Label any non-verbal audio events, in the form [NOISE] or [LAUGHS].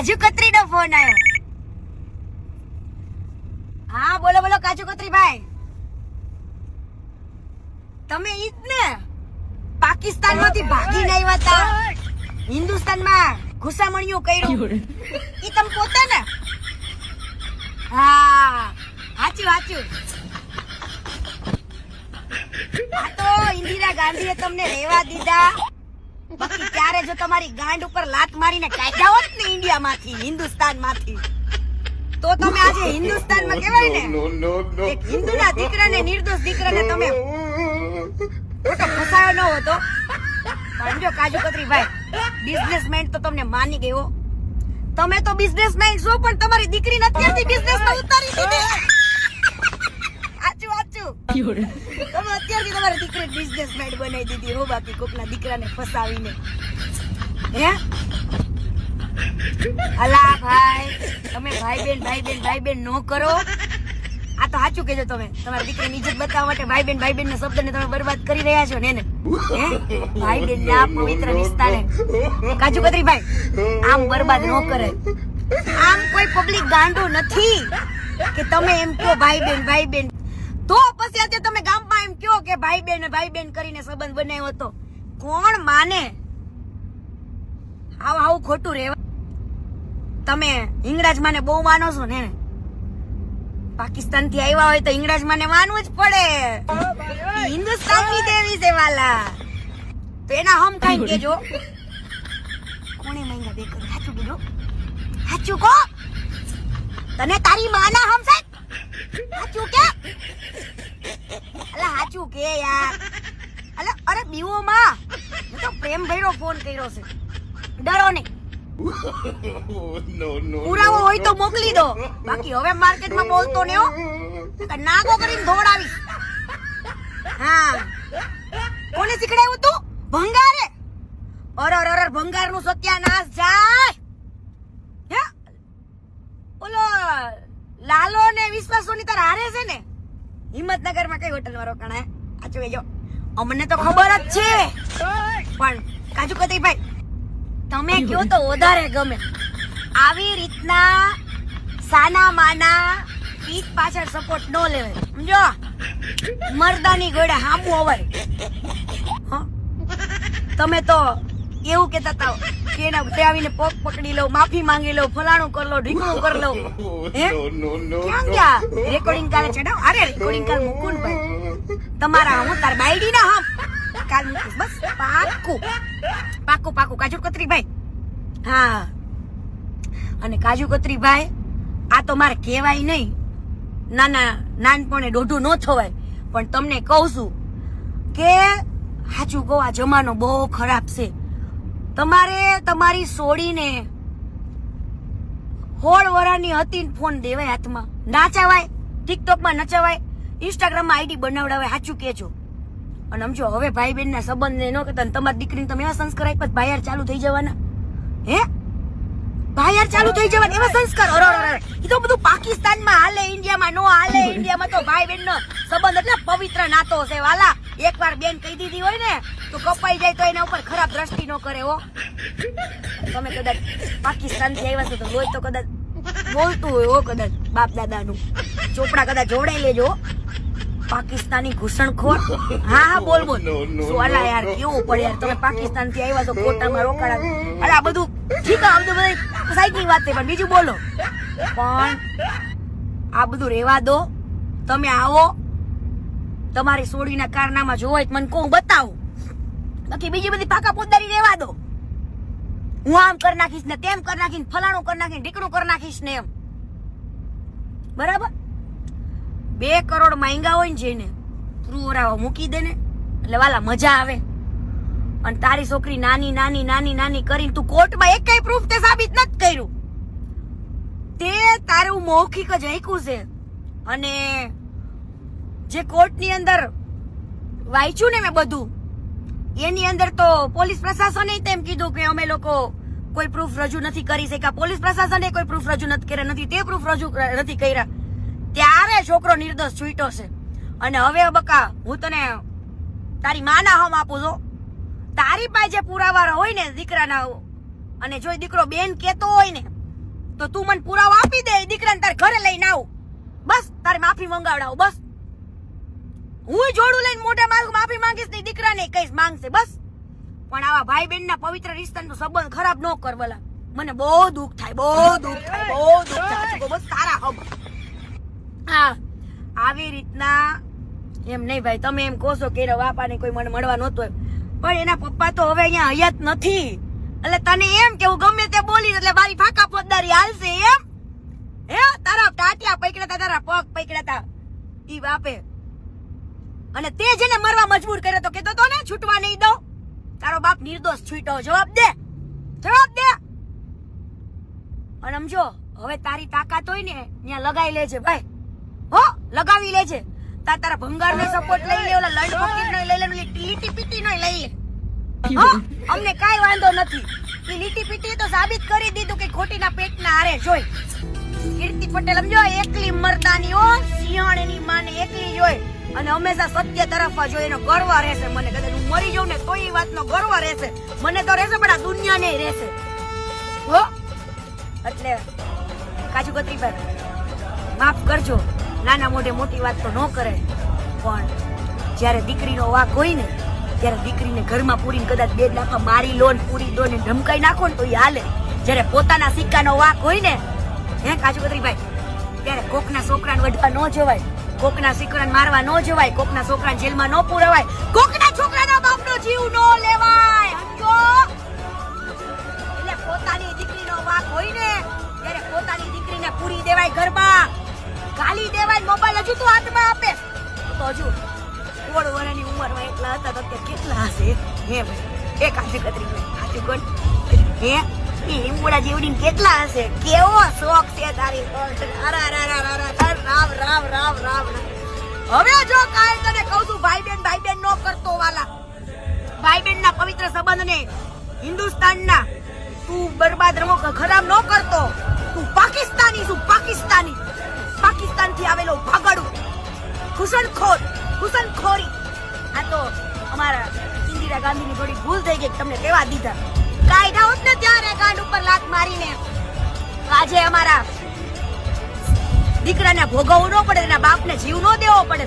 કાજુ કતરી નો phone આવ્યો હા બોલો બોલો કાજુ કતરી ભાઈ. તમે ઈજ ને પાકિસ્તાનમાંથી ભાગીને આવ્યા હતા હિન્દુસ્તાનમાં ઘુસામણિયું કર્યું. ઈ તમે પોતે ને? હા હાચું હાચું. આ તો ઇન્દિરા ગાંધીએ તમને રહેવા દીધા. જો તમારી ગાંડ ઉપર લાત મારીને કાઢ્યા હોત ને ઇન્ડિયામાંથી હિન્દુસ્તાનમાંથી તો તમે આજે હિન્દુસ્તાનમાં કહેવાય ને. એક હિન્દુના દીકરાને નિર્દોષ દીકરાને તમે ખોટો ફસાયો ન હતો પણ જો કાજુ કતરી ભાઈ બિઝનેસમેન તો તમને માની ગયો તમે તો બિઝનેસમેન છો પણ તમારી દીકરીને અત્યારથી બિઝનેસમાં ઉતારી દીધી તમે અત્યારથી તમારી દીકરી બિઝનેસમેન બનાવી દીધી, હો બાકી કોકના દીકરાને ફસાવીને. હે? અલા ભાઈ, તમે ભાઈ બેન ભાઈ બેન ભાઈ બેન નો કરો. આ તો સાચું કેજો તમે. તમારી દીકરીની ઇજ્જત બતાવવા માટે ભાઈ બેન ભાઈ બેન ના શબ્દને તમે બરબાદ કરી રહ્યા છો ને હે? ભાઈ બેન ના પવિત્ર રિશ્તાને કાજુ કતરી ભાઈ, આમ બરબાદ નો કરે. આમ કોઈ પબ્લિક ગાંડો નથી કે તમે એમ કહો ભાઈ બેન ભાઈ બેન તો પછી આજે તમે ગામમાં એમ કહો કે ભાઈ બેન ભાઈ બેન કરીને સંબંધ બનાવ્યો હતો. કોણ માને? આવું આવું ખોટું રહેવા. તમે ઇંગરાજ માને બહુ માનો છો ને? પાકિસ્તાનથી આવ્યા હોય તો ઇંગરાજ માને માનવું જ પડે. હિન્દુસ્તાનની દેવી છે વાલા. તો એના હમ કઈ કેજો કોણે માંગ્યા બે કરોડ સાચું કીધું. સાચું કો તને તારી માના હમ સાહેબ? સાચું કે? અલા કે યાર. અલા અરે બીવો માં મેં તો પ્રેમ ભર્યો ફોન કર્યો છે. ડરો નહીં. [LAUGHS] પુરાવો હોય તો મોકલી દો. બાકી હવે માર્કેટમાં બોલતો ને નાગો કરીને દોડાવીશ હા. કોને શીખડાવ્યું તું? ભંગારે. અરે અરે અરે ભંગારનું સત્યાનાશ જાય હે ઓલો લાલો ને વિશ્વાસ સોની તાર હારે છે ને. હિંમતનગરમાં કઈ હોટલમાં રોકાણા આ જો અમને તો ખબર જ છે. પણ કાજુ કતરી ભાઈ તમે કયો તો વધારે ગમે? આવી રીતના સાના માના પીઠ પાછળ સપોર્ટ ન લેવાય. સમજો? મરદાની ગોળે હામું અવાય. હં? તમે તો એવું કેતા હતા કે એના ઘરે આવીને પગ પકડી લઉં માફી માંગી લઉં ફલાણું કરી લો ઢીકણું કરી લઉં. હે. ક્યાં ગયા? રેકોર્ડિંગ કાલે ચડાવ? અરે રેકોર્ડિંગ કાલ મૂકું ને ભાઈ. તમારા હું તાર બાયડી ના હમ. કાલ બસ પાકું. પાકું પાકું. કાજુ કતરી ભાઈ. હા. અને કાજુ કતરી ભાઈ આ તો મારે કહેવાય નહીં. નાના નાનપણે દોઢું ન થવાય. પણ તમને કહું છું કે સાચું કહું આ જમાનો બહુ ખરાબ છે. તમારે તમારી સોડીને હોળ વરાની હતી ફોન દેવાય હાથમાં. નાચાવાય ટિકટોકમાં નચાવાય ઇન્સ્ટાગ્રામમાં આઈડી બનાવડાવાય સાચું કેજો અને સમજો હવે ભાઈ બહેનના ના સંબંધ ન કહેતા તમારી દીકરીને તમે એવા સંસ્કાર આપ્યા ભાઈયાર ચાલુ થઈ જવાના. હે? ભાઈયાર ચાલુ થઈ જવાના એવા સંસ્કાર? અરે, અરે એ તો બધું પાકિસ્તાનમાં હાલે ઇન્ડિયામાં નો હાલે ઇન્ડિયામાં તો ભાઈ બહેનનો સંબંધ એટલે પવિત્ર નાતો છે વાલા. એકવાર બેન કહી દીધી હોય ને તો કપાઈ જાય તો એના ઉપર ખરાબ દ્રષ્ટિ ન કરે હો. તમે કદાચ પાકિસ્તાનથી આવ્યા છો તો લોહી તો કદાચ બોલતું હોય હો કદાચ બાપ દાદાનું ચોપડા કદાચ જોડાઈ લેજો પાકિસ્તાની ઘૂસણખોર. હા હા બોલ બોલ. અલા યાર કેવું પડે યાર તમે પાકિસ્તાનથી આવ્યા છો કોટામાં રોકાણા અરે આ બધું ઠીક આ બધું બધું સાઈડની વાત છે પણ બીજું બોલો. પણ આ બધું રેવા દો. તમે આવો. તમારી સોડીના કારનામાં જોવાય મને કહું, બતાવું. બાકી બીજી બધી પાકા પોતદારી રેવા દો. હું આમ કરી નાખીશ ને તેમ કરી નાખીને ફલાણું કરી નાખીશ ઢીકણું કરી નાખીશ ને એમ. બરાબર? બે કરોડ માંગ્યા હોય ને જેને પ્રુવરાવા મૂકી દે ને. એટલે વાલા, મજા આવે. અને તારી છોકરી નાની નાની નાની નાની કરીને તું કોર્ટમાં એક કઈ પ્રૂફ તે સાબિત નથી કર્યું. તે તારું મૌખિક જ આંક્યું છે. અને જે કોર્ટની અંદર વાંચ્યું ને મેં બધું, એની અંદર તો પોલીસ પ્રશાસને તેમ કીધું કે અમે લોકો કોઈ પ્રૂફ રજૂ નથી કરી શક્યા. પોલીસ પ્રશાસને કોઈ પ્રૂફ રજૂ નથી કર્યા, નથી તે પ્રૂફ રજૂ નથી કર્યા. ત્યારે છોકરો નિર્દોષ છૂટ્યો છે. અને હવે બકા, હું તને તારી માના હમ આપું છું. તારી પાસે જે પુરાવા હોય ને દીકરાના, અને જો દીકરો બેન કેતો હોય ને, તો તું મને પુરાવો આપી દે દીકરાને તારે ઘરે લઈને આવું. બસ, તારે માફી મંગાવડાવો, બસ. હું જોડું લઈને મોટા મારું માફી માંગીશ ને દીકરાને કઈશ માંગશે, બસ. પણ આવા ભાઈ બહેન ના પવિત્ર રિશ્તાનો સંબંધ ખરાબ ન કર ભલા મને બહુ દુઃખ થાય, બહુ દુઃખ થાય, બહુ દુઃખ થાય. બસ તારા હબ હા, આવી રીતના એમ નહીં ભાઈ, તમે એમ કહો કે એના બાપાને કોઈ મને મળવા નહોતો. પણ એના પપ્પા તો હવે અહીંયા હયાત નથી. એટલે તને એમ કે હું ગમે તે બોલી એટલે મારી ફાકા પોતદારી હાલશે એમ. હે, તારા ટાટિયા પકડ્યા તારા પગ પકડ્યા તા ઈ બાપે અને તે જેને મરવા મજબૂર કર્યો તો કેતો તો ને, છૂટવા નહીં દો તારો બાપ નિર્દોષ છૂટો, જવાબ દે. જવાબ દે. અને સમજો હવે તારી તાકાત હોય ને, ત્યાં લગાવી લેજે, ભાઈ. હો, લગાવી લેજે. તા તારા ભંગાર નો સપોર્ટ લઈ લે, ઓલા લંડ ફકીર નો લઈ લે લીટી પીટી નો લઈ લે. હો, અમને કાઈ વાંધો નથી. એ લીટી પીટી તો સાબિત કરી દીધું કે ખોટીના પેટના હારે જોઈ. કીર્તિ પટેલ, સમજો, એકલી મરદાની હો સિંહણની માને એકલી જોઈ અને હંમેશા સત્ય તરફ જ એનો ગર્વ રહેશે, મને કદાચ હું મરી જાઉં ને તો એ વાતનો ગર્વ રહેશે. મને તો રહેશે, પણ આ દુનિયાને રહેશે. હો? એટલે કાજુ કતરી પર માફ કરજો, નાના મોઢે મોટી વાત તો ન કરે, પણ જ્યારે દીકરીનો વાક હોય ને, ત્યારે દીકરીને ઘરમાં પૂરીને કદાચ બે લાફા મારી લો ને પૂરી દો ને ધમકાઈ નાખો ને તો એ હાલે. જ્યારે પોતાના સિક્કાનો વાક હોય ને, હે કાજુ કતરી ભાઈ ત્યારે કોકના છોકરાને વઢવા ન જવાય. કોકના છોકરાને મારવા ન જવાય કોકના છોકરાને જેલમાં ન પુરાવાય કોકના છોકરાના બાપનો જીવ ન લેવાય એટલે પોતાની દીકરીનો વાક હોય ને ત્યારે પોતાની દીકરીને પૂરી દેવાય ઘરમાં ગાલી દેવાય મોબાઈલ હજુ તો હાથમાં આપે તો હજુ સોળ વર્ષની ઉંમરમાં એટલા હતા તો કેટલા હશે હે ભાઈ એ કાજુ કતરી કાજુ કોણ હે લીંબુડા જેવડી કેટલા હશે કેવો શોખ છે તારી અરે, અરે, અરે, અરે, હવે જો કાંઈ તને કહું છું ભાઈ બેન ભાઈ બેન નો કરતો વાલા. ભાઈ બેન ના પવિત્ર સંબંધને હિન્દુસ્તાનના તું બરબાદ રમો ખરાબ ન કરતો. તું પાકિસ્તાની છું, પાકિસ્તાની. પાકિસ્તાનથી આવેલો ભાગડું. ઘૂસણખોર, ઘૂસણખોરી. આ તો અમારા ઇન્દિરા ગાંધીની થોડી ભૂલ થઈ ગઈ, તમને કહેવા દીધા. કાયદા હોત ને ત્યારે ગાંડ ઉપર લાત મારીને આજે અમારા દીકરાને ભોગવવું ન પડે એના બાપને જીવ ન દેવો પડે.